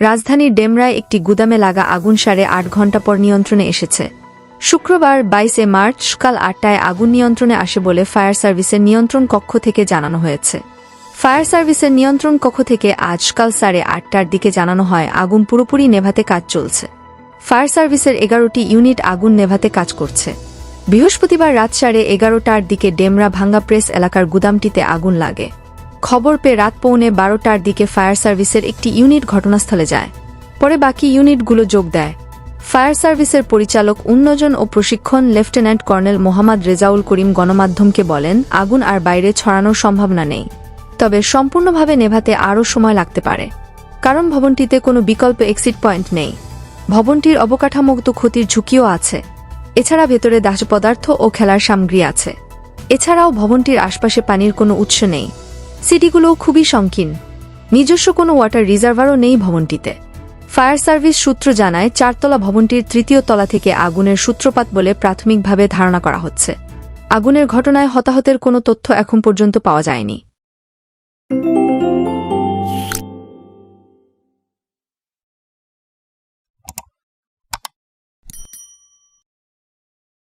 রাজধানীর ডেমরায় একটি গুদামে লাগা আগুন সাড়ে আট ঘণ্টা পর নিয়ন্ত্রণে এসেছে। শুক্রবার বাইশে মার্চ সকাল আটটায় আগুন নিয়ন্ত্রণে আসে বলে ফায়ার সার্ভিসের নিয়ন্ত্রণ কক্ষ থেকে জানানো হয়েছে। ফায়ার সার্ভিসের নিয়ন্ত্রণ কক্ষ থেকে আজ সকাল সাড়ে আটটার দিকে জানানো হয়, আগুন পুরোপুরি নেভাতে কাজ চলছে। ফায়ার সার্ভিসের এগারোটি ইউনিট আগুন নেভাতে কাজ করছে। বৃহস্পতিবার রাত সাড়ে এগারোটার দিকে ডেমরা ভাঙ্গা প্রেস এলাকার গুদামটিতে আগুন লাগে। খবর পেয়ে রাত পৌনে বারোটার দিকে ফায়ার সার্ভিসের একটি ইউনিট ঘটনাস্থলে যায়। পরে বাকি ইউনিটগুলো যোগ দেয়। ফায়ার সার্ভিসের পরিচালক উন্নজন ও প্রশিক্ষণ লেফটেন্যান্ট কর্নেল মোহাম্মদ রেজাউল করিম গণমাধ্যমকে বলেন, আগুন আর বাইরে ছড়ানোর সম্ভাবনা নেই। তবে সম্পূর্ণভাবে নেভাতে আরও সময় লাগতে পারে। কারণ ভবনটিতে কোনো বিকল্প এক্সিট পয়েন্ট নেই। ভবনটির অবকাঠামোগত ক্ষতির ঝুঁকিও আছে। এছাড়া ভেতরে দাহ্য পদার্থ ও খেলার সামগ্রী আছে। এছাড়াও ভবনটির আশপাশে পানির কোনো উৎস নেই। সিটিগুলোও খুবই সংকীর্ণ নিজস্ব কোনো ওয়াটার রিজার্ভারও নেই ভবনটিতে। ফায়ার সার্ভিস সূত্র জানায়, চারতলা ভবনটির তৃতীয় তলা থেকে আগুনের সূত্রপাত বলে প্রাথমিকভাবে ধারণা করা হচ্ছে। আগুনের ঘটনায় হতাহতের কোনো তথ্য এখন পর্যন্ত পাওয়া যায়নি।